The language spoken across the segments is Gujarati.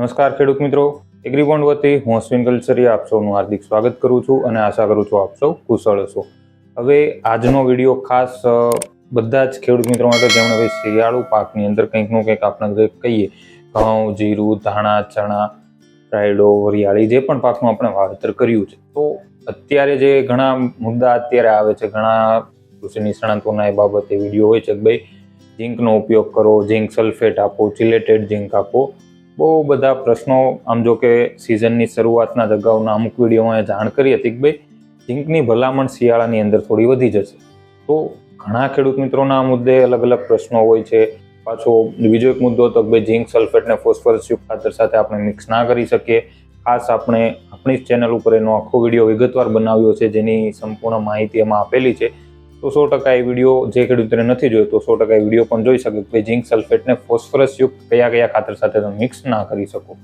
નમસ્કાર ખેડૂત મિત્રો, એગ્રીબોન્ડ વતી હું અશ્વિન કલ્ચરી આપ સૌનું હાર્દિક સ્વાગત કરું છું અને આશા કરું છું આપ સૌ કુશળ હશો. હવે આજનો વીડિયો ખાસ બધા જ ખેડૂત મિત્રો માટે જેમણે હવે શિયાળુ પાકની અંદર કંઈકનું કંઈક આપણે કહીએ, ઘઉં, જીરું, ધાણા, ચણા, રાયડો, વરિયાળી જે પણ પાકનું આપણે વાવેતર કર્યું છે. તો અત્યારે જે ઘણા મુદ્દા અત્યારે આવે છે, ઘણા કૃષિ નિષ્ણાંતોના એ બાબતે વીડિયો હોય છે કે ભાઈ ઝીંકનો ઉપયોગ કરો, ઝીંક સલ્ફેટ આપો, ચિલેટેડ ઝીંક આપો બહુ બધા પ્રશ્નો, આમ જો કે સિઝનની શરૂઆતના જ અગાઉના અમુક વિડીયોમાં જાણ કરી હતી કે ભાઈ ઝીંકની ભલામણ શિયાળાની અંદર થોડી વધી જશે. તો ઘણા ખેડૂત મિત્રોના આ મુદ્દે અલગ અલગ પ્રશ્નો હોય છે. પાછો બીજો એક મુદ્દો હતો કે ભાઈ ઝીંક સલ્ફેટને ફોસ્ફરસયુક્ત ખાતર સાથે આપણે મિક્સ ના કરી શકીએ. ખાસ આપણે આપણી જ ચેનલ ઉપર એનો આખો વીડિયો વિગતવાર બનાવ્યો છે, જેની સંપૂર્ણ માહિતી એમાં આપેલી છે. તો સો ટકા એ વીડિયો જે ખેડૂતોને નથી જોયો તો સો ટકા એ વીડિયો પણ જોઈ શકે કે ઝીંક સલ્ફેટને ફોસ્ફરસ યુક્ત કયા કયા ખાતર સાથે તમે મિક્સ ના કરી શકો.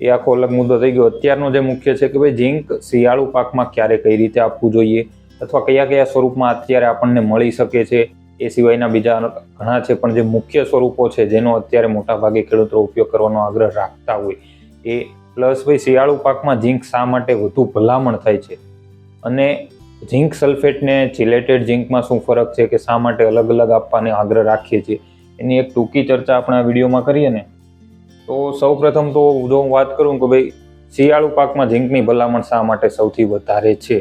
એ આખો અલગ મુદ્દો થઈ ગયો. અત્યારનો જે મુખ્ય છે કે ભાઈ ઝીંક શિયાળુ પાકમાં ક્યારે કઈ રીતે આપવું જોઈએ અથવા કયા કયા સ્વરૂપમાં અત્યારે આપણને મળી શકે છે? એ સિવાયના બીજા ઘણા છે, પણ જે મુખ્ય સ્વરૂપો છે જેનો અત્યારે મોટાભાગે ખેડૂતો ઉપયોગ કરવાનો આગ્રહ રાખતા હોય એ, પ્લસ ભાઈ શિયાળુ પાકમાં ઝીંક શા માટે વધુ ભલામણ થાય છે? અને ઝીંક સલ્ફેટને ચિલેટેડ ઝીંકમાં શું ફરક છે કે શા માટે અલગ અલગ આપવાને આગ્રહ રાખીએ છીએ? એની એક ટૂંકી ચર્ચા આપણે આ વિડીયોમાં કરીએ ને? તો સૌ પ્રથમ તો જો હું વાત કરું કે ભાઈ, શિયાળુ પાકમાં ઝીંકની ભલામણ શા માટે સૌથી વધારે છે?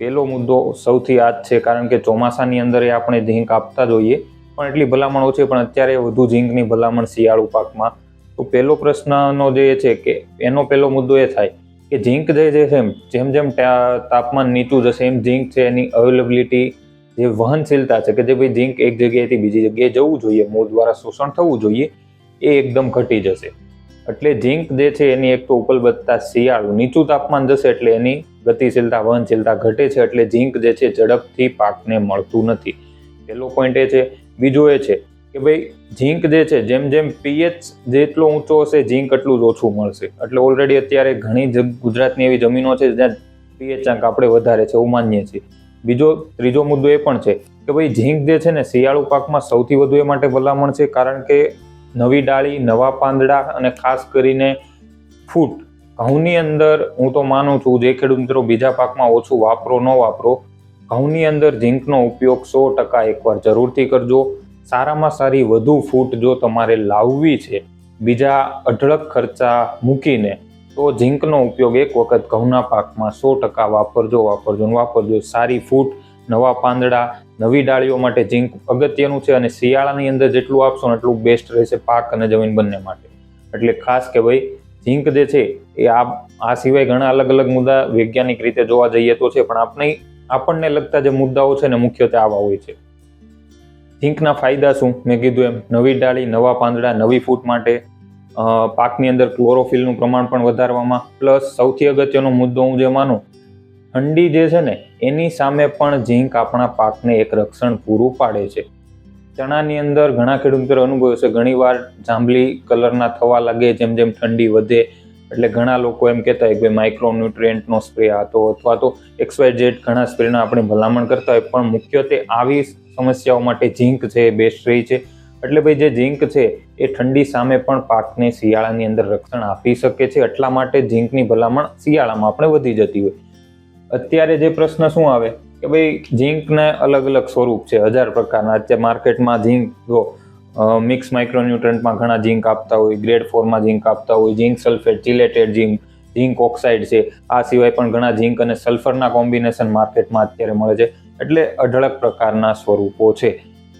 પહેલો મુદ્દો સૌથી આ જ છે, કારણ કે ચોમાસાની અંદર એ આપણે ઝીંક આપતા જ હોઈએ પણ એટલી ભલામણ ઓછી પણ અત્યારે વધુ ઝીંકની ભલામણ શિયાળુ પાકમાં. તો પહેલો પ્રશ્નનો જે છે કે એનો પહેલો મુદ્દો એ થાય કે ઝીંક જે છે એમ જેમ જેમ તાપમાન નીચું જશે, એમ ઝીંક છે એની અવેલેબિલિટી જે વહનશીલતા છે, કે જે ભાઈ ઝીંક એક જગ્યાએથી બીજી જગ્યાએ જવું જોઈએ, મૂળ દ્વારા શોષણ થવું જોઈએ, એ એકદમ ઘટી જશે. એટલે ઝીંક જે છે, એની એક તો ઉપલબ્ધતા શિયાળું, નીચું તાપમાન જશે એટલે એની ગતિશીલતા, વહનશીલતા ઘટે છે, એટલે ઝીંક જે છે, ઝડપથી પાકને મળતું નથી. પહેલો પોઈન્ટ એ છે. બીજો એ છે કે ભાઈ ઝીંક જે છે, જેમ જેમ પીએચ જેટલો ઊંચો હશે, ઝીંક એટલું જ ઓછું મળશે. એટલે ઓલરેડી અત્યારે ઘણી ગુજરાતની એવી જમીનો છે, જ્યાં પીએચ આંક આપણે વધારે છે એવું માનીએ છીએ બીજો, ત્રીજો મુદ્દો એ પણ છે કે ભાઈ ઝીંક જે છે ને, શિયાળુ પાકમાં સૌથી વધુ એ માટે ભલામણ છે, કારણ કે નવી ડાળી, નવા પાંદડા અને ખાસ કરીને ફૂટ ઘઉંની અંદર હું તો માનું છું, જે ખેડૂત મિત્રો બીજા પાકમાં ઓછું વાપરો, ન વાપરો, ઘઉંની અંદર ઝીંકનો ઉપયોગ સો ટકા એકવાર જરૂરથી કરજો. સારામાં સારી વધુ ફૂટ જો તમારે લાવવી છે, બીજા અઢળક ખર્ચા મૂકીને, તો ઝીંકનો ઉપયોગ એક વખત ઘઉંના પાકમાં સો ટકા વાપરજો વાપરજો વાપરજો. સારી ફૂટ, નવા પાંદડા, નવી ડાળીઓ માટે ઝીંક અગત્યનું છે અને શિયાળાની અંદર જેટલું આપશો ને એટલું બેસ્ટ રહેશે પાક અને જમીન બંને માટે. એટલે ખાસ કે ભાઈ, ઝીંક જે છે, એ આ આ સિવાય ઘણા અલગ અલગ મુદ્દા વૈજ્ઞાનિક રીતે જોવા જઈએ તો છે, પણ આપણે આપણને લગતા જે મુદ્દાઓ છે ને મુખ્યત્વે આવા હોય છે. ઝીંકના ફાયદા શું? મેં કીધું એમ, નવી ડાળી, નવા પાંદડા, નવી ફૂટ માટે પાકની અંદર ક્લોરોફિલનું પ્રમાણ પણ વધારવામાં. પ્લસ, સૌથી અગત્યનો મુદ્દો હું જે માનું, ઠંડી જે છે ને, એની સામે પણ ઝીંક આપણા પાકને એક રક્ષણ પૂરું પાડે છે. ચણાની અંદર ઘણા ખેડૂત મિત્રો છે, ઘણીવાર જાંબલી કલરના થવા લાગે, જેમ જેમ ઠંડી વધે, એટલે ઘણા લોકો એમ કહેતા હોય કે ભાઈ માઇક્રોન્યુટ્રિયન્ટનો સ્પ્રે હતો અથવા તો એક્સવાય જેટ ઘણા સ્પ્રેના આપણે ભલામણ કરતા હોય, પણ મુખ્યત્વે આવી સમસ્યાઓ માટે ઝીંક છે એ બેસ્ટ રહી છે. એટલે ભાઈ જે ઝીંક છે, એ ઠંડી સામે પણ પાકને શિયાળાની અંદર રક્ષણ આપી શકે છે. એટલા માટે ઝીંકની ભલામણ શિયાળામાં આપણે વધી જતી હોય. અત્યારે જે પ્રશ્ન શું આવે? કે ભાઈ ઝીંકને અલગ અલગ સ્વરૂપ છે, હજાર પ્રકારના. અત્યારે માર્કેટમાં ઝીંક, જો મિક્સ માઇક્રોન્યુટ્રન્ટમાં ઘણા ઝીંક આપતા હોય, ગ્રેડ ફોરમાં ઝીંક આપતા હોય, zinc sulphate, chelated zinc zinc oxide છે. આ સિવાય પણ ઘણા ઝીંક અને સલ્ફરના કોમ્બિનેશન માર્કેટમાં અત્યારે મળે છે. એટલે અઢળક પ્રકારના સ્વરૂપો છે.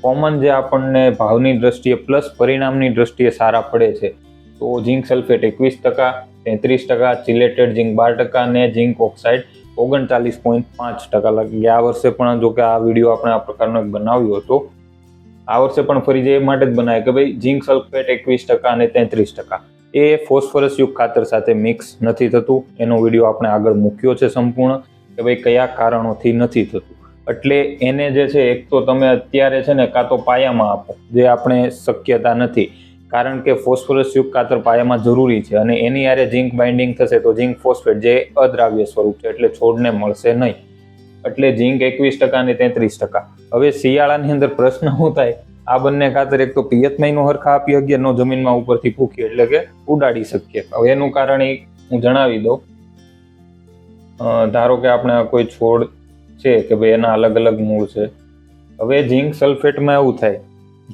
કોમન જે આપણને ભાવની દ્રષ્ટિએ પ્લસ પરિણામની દ્રષ્ટિએ સારા પડે છે. તો ઝીંક સલ્ફેટ એકવીસ ટકા, તેત્રીસ ટકા ચિલેટેડ ઝીંક બાર ટકા અને ઝીંક ઓક્સાઇડ ઓગણચાલીસ પોઈન્ટ પાંચ ટકા લાગે આ વર્ષે પણ જો કે આ વીડિયો આપણે આ પ્રકારનો બનાવ્યો હતો. આ વર્ષે પણ ફરી જે માટે જ બનાવ્યો કે ભાઈ ઝીંક સલ્ફેટ એકવીસ ટકા અને તેત્રીસ ટકા. એ ફોસ્ફરસયુક્ત ખાતર સાથે મિક્સ નથી થતું. એનો વીડિયો આપણે આગળ મૂક્યો છે સંપૂર્ણ. કે ભાઈ કયા કારણોથી નથી થતું. એટલે એને જે છે, એક તો તમે અત્યારે છે ને કાં તો પાયામાં આપો, જે આપણે શક્યતા નથી. કારણ કે ફોસ્ફરસ કાતર પાયામાં જરૂરી છે અને એની આરે ઝીંક બાઇન્ડિંગ થશે તો ઝીંક ફોસ્ફેટ જે અદ્રાવ્ય સ્વરૂપ છે, એટલે છોડને મળશે નહીં. એટલે ઝીંક એકવીસ ટકા અને તેત્રીસ ટકા. હવે શિયાળાની અંદર પ્રશ્ન શું થાય? આ બંને ખાતર એક તો પિયત મહિનો હરખા આપી શકીએ, નો જમીનમાં ઉપરથી ફૂકીએ, એટલે કે ઉડાડી શકીએ. હવે એનું કારણ એ હું જણાવી દઉં. ધારો કે આપણે કોઈ છોડ છે કે ભાઈ એના અલગ અલગ મૂળ છે. હવે ઝીંક સલ્ફેટમાં એવું થાય.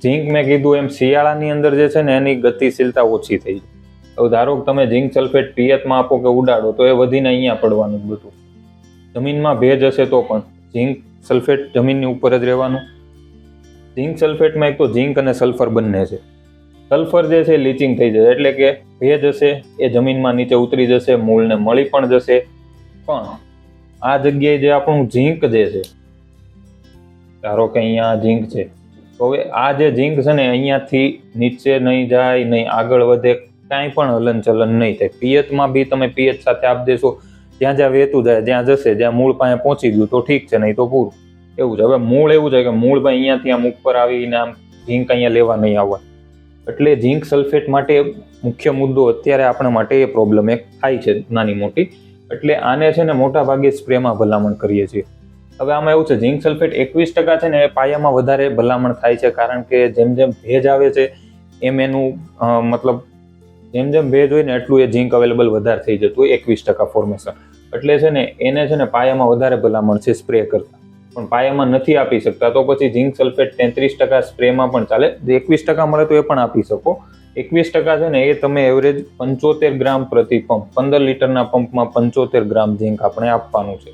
ઝીંક મેં કીધું એમ શિયાળાની અંદર જે છે ને એની ગતિશીલતા ઓછી થઈ હવે ધારો કે તમે ઝીંક સલ્ફેટ પિયતમાં આપો કે ઉડાડો તો એ વધીને અહીંયા પડવાનું બધું. જમીનમાં ભેજ હશે તો પણ ઝીંક સલ્ફેટ જમીનની ઉપર જ રહેવાનું. ઝીંક સલ્ફેટમાં એક તો ઝીંક અને સલ્ફર બંને છે. સલ્ફર જે છે લીચિંગ થઈ જશે એટલે કે ભેજ હશે, એ જમીનમાં નીચે ઉતરી જશે, મૂળને મળી પણ જશે. પણ આ જગ્યાએ જે આપણું ઝીંક જે છે, ધારો કે અહીંયા ઝીંક છે, તો હવે આ જે ઝીંક છે ને અહીંયાથી નીચે નહીં જાય, નહીં આગળ વધે, કાંઈ પણ હલનચલન નહીં થાય. પિયતમાં બી તમે પિયત સાથે આપી દેશો, જ્યાં જ્યાં વહેતું જાય, જ્યાં જશે, જ્યાં મૂળ પાસે પહોંચી ગયું, તો ઠીક છે, નહીં તો પૂરું. એવું છે. હવે મૂળ એવું છે કે મૂળ ભાઈ અહીંયાથી આમ ઉપર આવીને આમ ઝીંક અહીંયા લેવા નહીં આવવા. એટલે ઝીંક સલ્ફેટ માટે મુખ્ય મુદ્દો અત્યારે આપણા માટે એ પ્રોબ્લેમ એક થાય છે નાની મોટી. એટલે આને છે ને મોટા ભાગે સ્પ્રેમાં ભલામણ કરીએ છીએ. હવે આમાં એવું છે, ઝીંક સલ્ફેટ એકવીસ ટકા છે ને એ પાયામાં વધારે ભલામણ થાય છે, કારણ કે જેમ જેમ ભેજ આવે છે, એમ એનું મતલબ જેમ જેમ ભેજ હોય ને એટલું એ ઝીંક અવેલેબલ વધારે થઈ જતું હોય, એકવીસ ટકા ફોર્મેશન એટલે છે ને એને છે ને પાયામાં વધારે ભલામણ છે સ્પ્રે કરતા. પણ પાયામાં નથી આપી શકતા, તો પછી ઝીંક સલ્ફેટ તેત્રીસ ટકા સ્પ્રેમાં પણ ચાલે. એકવીસ ટકા મળે તો એ પણ આપી શકો. એકવીસ ટકા છે ને એ તમે એવરેજ પંચોતેર ગ્રામ પ્રતિ પંપ પંદર લીટરના પંપમાં પંચોતેર ગ્રામ ઝીંક આપણે આપવાનું છે.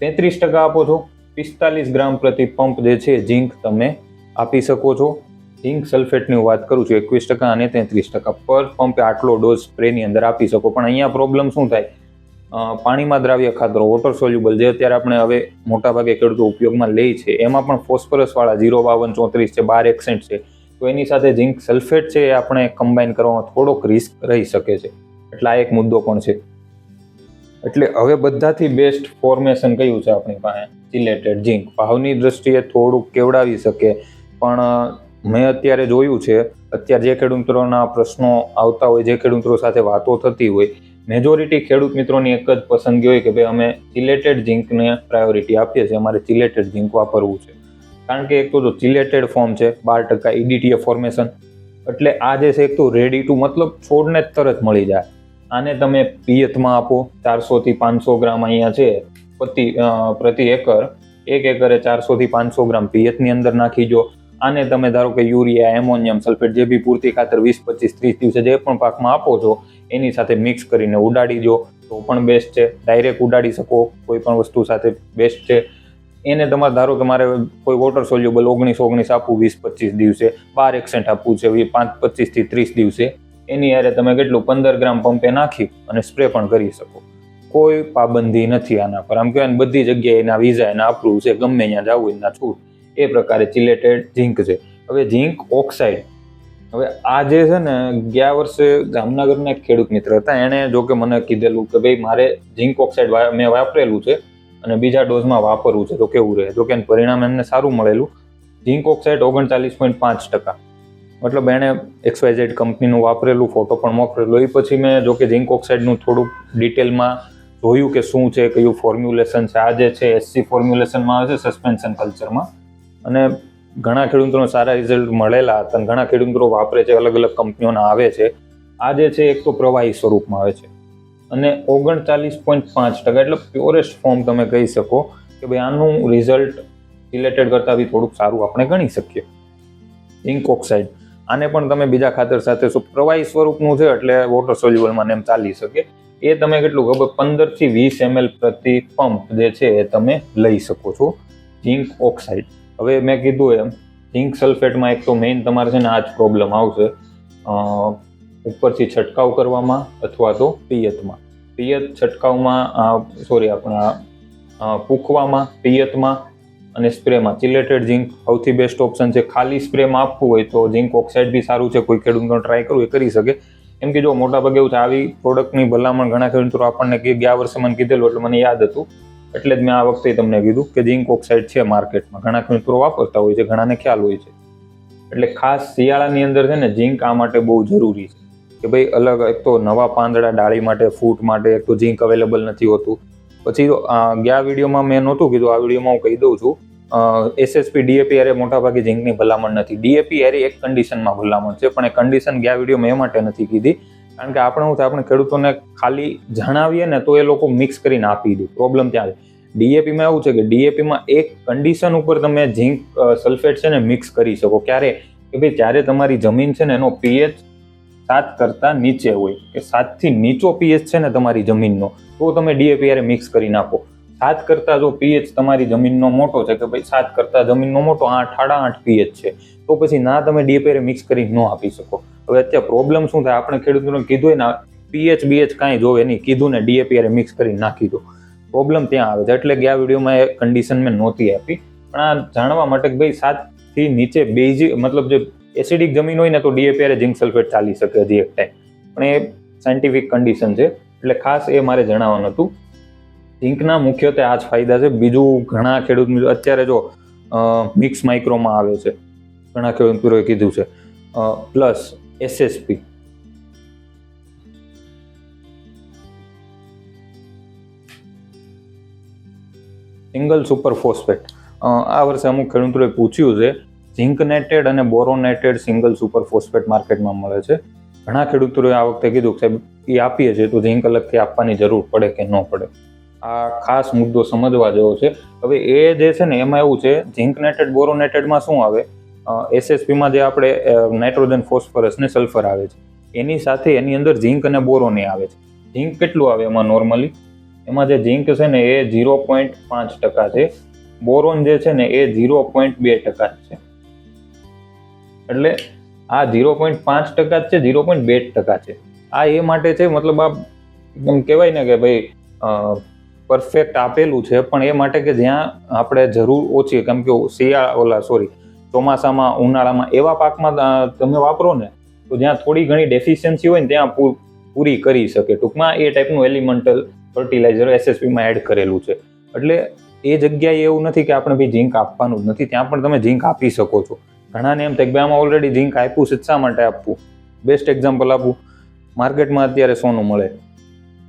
તેત્રીસ ટકા આપો છો, પિસ્તાલીસ ગ્રામ પ્રતિ પંપ જે છે ઝીંક તમે આપી શકો છો. ઝીંક સલ્ફેટની વાત કરું છું, એકવીસ ટકા અને તેત્રીસ ટકા પર પંપે આટલો ડોઝ સ્પ્રેની અંદર આપી શકો. પણ અહીંયા પ્રોબ્લેમ શું થાય? પાણીમાં દ્રાવ્ય ખાતરો વોટર સોલ્યુબલ જે અત્યારે આપણે હવે મોટાભાગે ખેડૂતો ઉપયોગમાં લે છે, એમાં પણ ફોસ્ફરસવાળા ઝીરો બાવન ચોત્રીસ છે, બાર એક્સેન્ટ છે. તો એની સાથે ઝીંક સલ્ફેટ છે એ આપણે કમ્બાઈન કરવામાં થોડોક રિસ્ક રહી શકે છે. એટલે આ એક મુદ્દો પણ છે. એટલે હવે બધાથી બેસ્ટ ફોર્મેશન કયું છે આપણી પાસે? ચિલેટેડ ઝીંક ભાવની દ્રષ્ટિએ થોડુંક કેવડાવી શકે, પણ મેં અત્યારે જોયું છે, અત્યારે જે ખેડૂત પ્રશ્નો આવતા હોય, જે ખેડૂત સાથે વાતો થતી હોય મેજોરિટી ખેડૂત મિત્રોની એક જ પસંદગી હોય કે ભાઈ અમે ચિલેટેડ ઝીંકને પ્રાયોરિટી આપીએ છીએ, અમારે ચિલેટેડ ઝીંક વાપરવું છે. કારણ કે એક તો જો ચિલેટેડ ફોર્મ છે, બાર ટકા ઈડીટીએ ફોર્મેશન એટલે આ જે છે, એક તો રેડી ટુ મતલબ છોડને જ તરત મળી જાય. આને તમે પિયતમાં આપો ચારસોથી પાંચસો ગ્રામ અહીંયા છે, પ્રતિ પ્રતિ એકર. એક એકરે ચારસોથી પાંચસો ગ્રામ પિયતની અંદર નાખી જો આને તમે ધારો કે યુરિયા, એમોનિયમ, સલ્ફેટ જે બી પૂરતી ખાતર વીસ, પચીસ, ત્રીસ દિવસે જે પણ પાકમાં આપો છો, એની સાથે મિક્સ કરીને ઉડાડી દો. તો પણ બેસ્ટ છે. ડાયરેક્ટ ઉડાડી શકો. કોઈ પણ વસ્તુ સાથે બેસ્ટ છે. એને તમારે ધારો કે મારે કોઈ વોટર સોલ્યુબલ ઓગણીસ ઓગણીસ આપવું વીસ પચીસ દિવસે, બાર એક્સેન્ટ આપવું છે પાંચ પચીસથી ત્રીસ દિવસે, એની યારે તમે કેટલું, પંદર ગ્રામ પંપે નાખી અને સ્પ્રે પણ કરી શકો. કોઈ પાબંદી નથી આના પર. આમ કહેવાય બધી જગ્યાએ એના વિઝા, એના અપ્રૂવ છે, ગમે ત્યાં જવું એના છૂટ. એ પ્રકારે ચિલેટેડ ઝીંક છે. હવે ઝીંક ઓક્સાઇડ હવે આ જે છે ને, ગયા વર્ષે જામનગરના ખેડૂત મિત્ર હતા, એણે જો કે મને કીધેલું કે ભાઈ, મારે ઝીંક ઓક્સાઇડ મેં વાપરેલું છે. અને બીજા ડોઝમાં વાપરવું છે. તો કેવું રહે? જો કે પરિણામ એમને સારું મળેલું. ઝીંક ઓક્સાઇડ ઓગણચાલીસ પોઈન્ટ પાંચ ટકા. મતલબ એણે એક્સવાયઝેડ કંપનીનું વાપરેલું ફોટો પણ મોકલેલો. એ પછી મેં જો કે ઝીંક ઓક્સાઇડનું થોડુંક ડિટેલમાં જોયું કે શું છે, કયું ફોર્મ્યુલેશન છે. આ જે છે એસસી ફોર્મ્યુલેશનમાં આવે છે સસ્પેન્શન કલ્ચરમાં અને ઘણા ખેડૂતોને સારા રિઝલ્ટ મળેલા હતા ઘણા ખેડૂતો વાપરે છે અલગ અલગ કંપનીઓના આવે છે. આ જે છે, એક તો પ્રવાહી સ્વરૂપમાં આવે છે. અને ઓગણચાલીસ પોઈન્ટ પાંચ ટકા, એટલે પ્યોરેસ્ટ ફોર્મ તમે કહી શકો કે ભાઈ આનું રિઝલ્ટ રિલેટેડ કરતાં બી થોડુંક સારું આપણે ગણી શકીએ. ઇન્ક ઓક્સાઇડ આને પણ તમે બીજા ખાતર સાથે શું પ્રવાહી સ્વરૂપનું છે, એટલે વોટર સોલ્યુબલમાં એમ ચાલી શકે. એ તમે કેટલું ખબર, પંદરથી વીસ એમએલ પ્રતિ પંપ જે છે એ તમે લઈ શકો છો ઝીંક ઓક્સાઇડ હવે મેં કીધું એમ ઝીંક સલ્ફેટમાં એક તો મેઇન તમારે છે ને આ જ પ્રોબ્લેમ આવશે. ઉપરથી છંટકાવ કરવામાં અથવા તો પિયતમાં. પિયત છંટકાવમાં સોરી આપણા પૂખવામાં પિયતમાં અને સ્પ્રેમાં. ચિલેટેડ ઝીંક સૌથી બેસ્ટ ઓપ્શન છે. ખાલી સ્પ્રેમાં આપવું હોય તો ઝીંક ઓક્સાઇડ બી સારું છે. કોઈ ખેડૂતનો ટ્રાય કરવું એ કરી શકે. એમ કે જો મોટા ભાગે એવું છે આવી પ્રોડક્ટની ભલામણ ઘણા ખેડૂતો આપણને કે ગયા વર્ષે મને કીધેલું એટલે મને યાદ હતું. એટલે જ મેં આ વખતે તમને કીધું કે ઝીંક ઓક્સાઇડ છે માર્કેટમાં ઘણા ખેડૂતો વાપરતા હોય છે, ઘણાને ખ્યાલ હોય છે. એટલે ખાસ શિયાળાની અંદર છે ને ઝીંક આ માટે બહુ જરૂરી છે. કે ભાઈ અલગ એક તો નવા પાંદડા ડાળી માટે, ફૂટ માટે એક તો ઝીંક અવેલેબલ નથી હોતું. પછી ગયા વિડીયોમાં મેં નહોતું કીધું, આ વિડીયોમાં હું કહી દઉં છું એસએસપી ડીએપી એરે મોટાભાગે ઝીંકની ભલામણ નથી. ડીએપી એરે એક કન્ડિશનમાં ભલામણ છે, પણ એ કન્ડિશન ગયા વિડીયોમાં એ માટે નથી કીધી. કારણ કે આપણે હું આપણે ખેડૂતોને ખાલી જણાવીએ ને તો એ લોકો મિક્સ કરીને આપી દે. પ્રોબ્લેમ ત્યાં છે. ડીએપીમાં એવું છે કે ડીએપીમાં એક કન્ડિશન ઉપર તમે ઝીંક સલ્ફેટ છે ને મિક્સ કરી શકો. ક્યારે? કે ભાઈ જ્યારે તમારી જમીન છે ને એનો પીએચ સાત કરતાં નીચે હોય. કે સાતથી નીચો પીએચ છે ને તમારી જમીનનો, તો તમે ડીએપી હારે મિક્સ કરી નાખો. સાત કરતાં જો પીએચ તમારી જમીનનો મોટો છે, કે ભાઈ સાત કરતાં જમીનનો મોટો આઠ સાડા આઠ પીએચ છે, તો પછી ના તમે ડીએપી હારે મિક્સ કરી ન આપી શકો. હવે અત્યારે પ્રોબ્લેમ શું થાય? આપણે ખેડૂતોને કીધું હોય ને પીએચ બીએચ કાંઈ જોવે નહીં કીધું ને ડીએપી હારે મિક્સ કરી નાખી દો. પ્રોબ્લેમ ત્યાં આવે છે, એટલે ગયા વિડીયોમાં એ કન્ડિશન મેં નહોતી આપી. પણ આ જાણવા માટે કે ભાઈ સાતથી નીચે બેઝી, મતલબ જે એસિડિક જમીન હોય ને તો ડીએપી હારે ઝિંક સલ્ફેટ ચાલી શકે હજી એક ટાઈમ પણ એ સાયન્ટિફિક કન્ડિશન છે. એટલે ખાસ એ મારે જણાવવાનું હતું. ઝીંકના મુખ્યત્વે આ જ ફાયદા છે. બીજું ઘણા ખેડૂત અત્યારે જો મિક્સ માઇક્રોમાં આવે છે. ઘણા ખેડૂત મિત્રોએ કીધું છે. Plus SSP single super phosphate. આ વર્ષે અમુક ખેડૂતોએ પૂછ્યું છે ઝિંક નેટેડ અને બોરોનેટેડ સિંગલ સુપર ફોસ્ફેટ માર્કેટમાં મળે છે. ઘણા ખેડૂતોએ આ વખતે કીધું કે સાહેબ એ આપીએ છીએ તો ઝિંક અલગથી આપવાની જરૂર પડે કે ન પડે? આ ખાસ મુદ્દો સમજવા જેવો છે. હવે એ જે છે ને, એમાં એવું છે ઝિંક નેટેડ બોરોનેટેડમાં શું આવે? એસએસપીમાં જે આપણે નાઇટ્રોજન ફોસ્ફરસ ને સલ્ફર આવે છે. એની સાથે એની અંદર ઝિંક અને બોરોને આવે છે. ઝિંક કેટલું આવે એમાં નોર્મલી એમાં જે ઝિંક છે ને, એ ઝીરો પોઈન્ટ પાંચ ટકા છે. બોરોન જે છે ને, એ ઝીરો પોઈન્ટ બે ટકા છે. એટલે આ ઝીરો પોઈન્ટ પાંચ ટકા જ છે, ઝીરો પોઈન્ટ બે ટકા છે. આ એ માટે છે, મતલબ આ એમ કહેવાય ને કે ભાઈ પરફેક્ટ આપેલું છે, પણ એ માટે કે જ્યાં આપણે જરૂર ઓછી, કેમ કે શિયાળા, ઓલા સોરી ચોમાસામાં, ઉનાળામાં એવા પાકમાં તમે વાપરો ને, તો જ્યાં થોડી ઘણી ડેફિશિયન્સી હોય ને, ત્યાં પૂરી કરી શકે. ટૂંકમાં એ ટાઈપનું એલિમેન્ટલ ફર્ટિલાઇઝર એસએસપીમાં એડ કરેલું છે. એટલે એ જગ્યાએ એવું નથી કે આપણે ભાઈ ઝીંક આપવાનું જ નથી, ત્યાં પણ તમે ઝીંક આપી શકો છો. ઘણાને એમ થાય કે આમાં ઓલરેડી ઝીંક આપ્યું છે શા માટે આપવું? બેસ્ટ એક્ઝામ્પલ આપું. માર્કેટમાં અત્યારે સોનું મળે.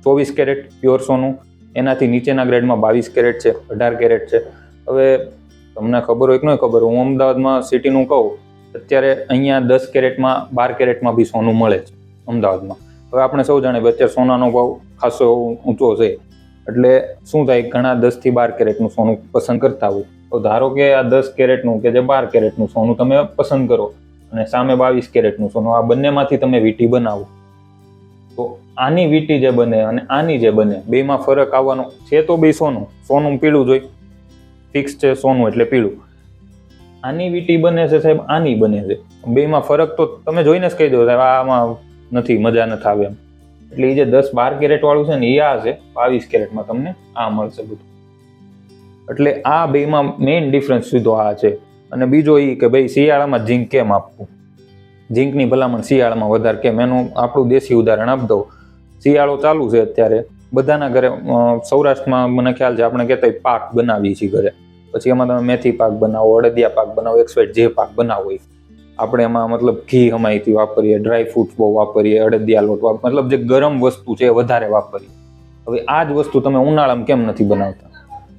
ચોવીસ કેરેટ પ્યોર સોનું. એનાથી નીચેના ગ્રેડમાં બાવીસ કેરેટ છે, અઢાર કેરેટ છે. હવે તમને ખબર હોય કે નહીં ખબર, હું અમદાવાદમાં સિટીનું કહું, અત્યારે અહીંયા દસ કેરેટમાં, બાર કેરેટમાં બી સોનું મળે છે, અમદાવાદમાં. હવે આપણે સૌ જાણીએ અત્યારે સોનાનો ભાવ ખાસો ઊંચો છે. એટલે શું થાય, ઘણા દસથી બાર કેરેટનું સોનું પસંદ કરતા હોય. તો ધારો કે આ દસ કેરેટનું કે જે બાર કેરેટનું સોનું તમે પસંદ કરો અને સામે બાવીસ કેરેટનું સોનું, આ બંનેમાંથી તમે વીટી બનાવો. તો આની વીટી જે બને અને આની જે બને, બેમાં ફરક આવવાનો છે તો બે સોનું સોનું પીળું જોઈ. ફિક્સ છે સોનું એટલે પીળું. આની વીટી બને છે સાહેબ, આની બને છે. બેમાં ફરક તો તમે જોઈને જ કહી દો સાહેબ, આમાં નથી, મજા નથી આવે એમ. એટલે એ જે દસ બાર કેરેટ વાળું છે ને એ આ છે, બાવીસ કેરેટમાં તમને આ મળશે બધું. એટલે આ બેમાં મેઇન ડિફરન્સ સીધો આ છે. અને બીજો એ કે ભાઈ શિયાળામાં ઝીંક કેમ આપવું? ઝીંકની ભલામણ શિયાળામાં વધારે કેમ? એનું આપણું દેશી ઉદાહરણ આપી દઉં. શિયાળો ચાલુ છે અત્યારે. બધાના ઘરે સૌરાષ્ટ્રમાં મને ખ્યાલ છે આપણે કહેતા પાક બનાવીએ છીએ ઘરે. પછી એમાં તમે મેથી પાક બનાવો, અડદિયા પાક બનાવો એક્સવાઇટ જે પાક બનાવો હોય આપણે એમાં મતલબ ઘી હમાયથી વાપરીએ ડ્રાય ફ્રૂટ્સ બહુ વાપરીએ, અડદિયા લોટ મતલબ જે ગરમ વસ્તુ છે એ વધારે વાપરીએ. હવે આ જ વસ્તુ તમે ઉનાળામાં કેમ નથી બનાવતા?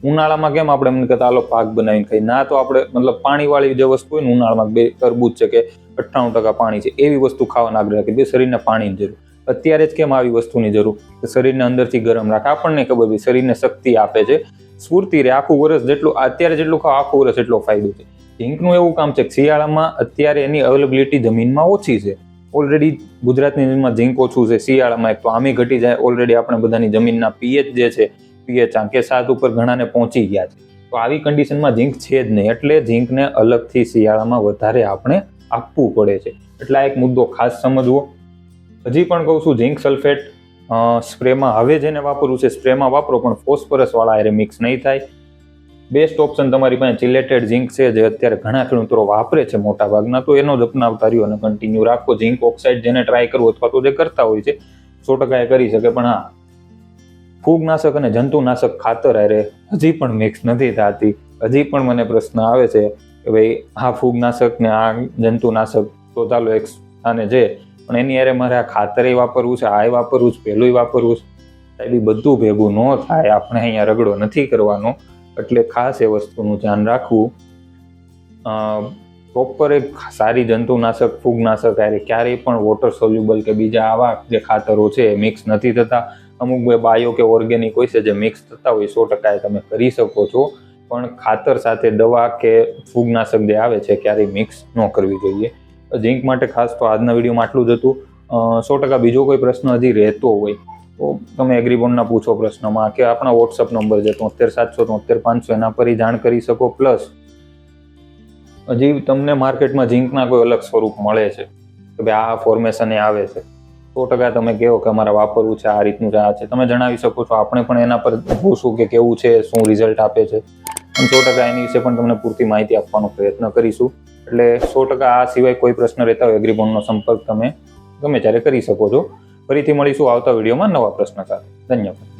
ઉનાળામાં કેમ આપણે એમ કહેતા આલો પાક બનાવીને ખાઈ. ના, તો આપણે, મતલબ પાણીવાળી જે વસ્તુ હોય ને, ઉનાળામાં બે તરબૂચ છે કે અઠ્ઠાણું ટકા પાણી છે, એવી વસ્તુ ખાવાના આગ્રહ રાખે બે શરીરને પાણીની જરૂર. અત્યારે જ કેમ આવી વસ્તુની જરૂર? કે શરીરને અંદરથી ગરમ રાખે. આપણને ખબર હોય શરીરને શક્તિ આપે છે. સ્ફૂર્તિ રહે, આખું વર્ષ જેટલું, અત્યારે જેટલું ખાવ, આખું વર્ષ એટલો ફાયદો છે ઝીંકનું એવું કામ છે કે શિયાળામાં અત્યારે એની અવેલેબિલિટી જમીનમાં ઓછી છે. ઓલરેડી ગુજરાતની જમીનમાં ઝીંક ઓછું છે, શિયાળામાં એક તો આમે ઘટી જાય ઓલરેડી આપણે બધાની જમીનના પીએચ જે છે પીએચ આંકે સાત ઉપર ઘણાને પહોંચી ગયા છે. તો આવી કન્ડિશનમાં ઝીંક છે જ નહીં. એટલે ઝીંકને અલગથી શિયાળામાં વધારે આપણે આપવું પડે છે. એટલે એક મુદ્દો ખાસ સમજવો. હજી પણ કહું છું ઝીંક સલ્ફેટ સ્પ્રેમાં હવે જેને વાપરવું છે, સ્પ્રેમાં વાપરો, પણ ફોસ્ફરસવાળા એરે મિક્સ નહીં થાય. બેસ્ટ ઓપ્શન તમારી પાસે ચિલેટેડ ઝીંક છે, જે અત્યારે ઘણા ખેડૂતો વાપરે છે મોટા ભાગના તો એનો જ અપનાવતા રહ્યો અને કન્ટિન્યુ રાખો. ઝીંક ઓક્સાઇડ જેને ટ્રાય કરવો અથવા તો જે કરતા હોય છે, સો ટકા એ કરી શકે, પણ હા ફૂગનાશક અને જંતુનાશક ખાતર અરે હજી પણ મિક્સ નથી થતી. હજી પણ મને પ્રશ્ન આવે છે કે ભાઈ, આ ફૂગનાશક ને આ જંતુનાશક તો ચાલો એક સ્થાને છે. પણ એની અરે મારે આ ખાતરે વાપરવું છે, આ વાપરવું છે પેલું વાપરવું છે. સાહેબ બધું ભેગું ન થાય. આપણે અહીંયા રગડો નથી કરવાનો. એટલે ખાસ એ વસ્તુનું ધ્યાન રાખવું. પ્રોપર એક સારી જંતુનાશક, ફૂગનાશક, હારે ક્યારેય પણ વોટર સોલ્યુબલ કે બીજા આવા જે ખાતરો છે મિક્સ નથી થતા. અમુક બે બાયો કે ઓર્ગેનિક હોય છે જે મિક્સ થતા હોય સો ટકા એ તમે કરી શકો છો. પણ ખાતર સાથે દવા કે ફૂગનાશક જે આવે છે, ક્યારેય મિક્સ ન કરવી જોઈએ. ઝીંક માટે ખાસ તો આજના વિડીયોમાં આટલું જ હતું. સો ટકા બીજો કોઈ પ્રશ્ન હજી રહેતો હોય, તો તમે એગ્રીબોન્ડના પૂછો પ્રશ્નમાં કે આપણા વોટ્સઅપ નંબર છે તોતેર સાતસો તોતેર પાંચસો, એના પર જાણ કરી શકો. પ્લસ હજી તમને માર્કેટમાં ઝીંકના કોઈ અલગ સ્વરૂપ મળે છે, કે ભાઈ આ ફોર્મેશન આવે છે. સો ટકા તમે કહો કે અમારે વાપરવું છે, આ રીતનું જ આ છે. તમે જણાવી શકો છો, આપણે પણ એના પર પૂછશું કે કેવું છે, શું રિઝલ્ટ આપે છે. સો ટકા એની વિશે પણ તમને પૂરતી માહિતી આપવાનો પ્રયત્ન કરીશું. એટલે સો ટકા આ સિવાય કોઈ પ્રશ્ન રહેતા હોય એગ્રીબોન્ડનો સંપર્ક તમે ગમે ત્યારે કરી શકો છો. ફરીથી મળીશું આવતા વિડીયોમાં નવા પ્રશ્ન સાથે. ધન્યવાદ.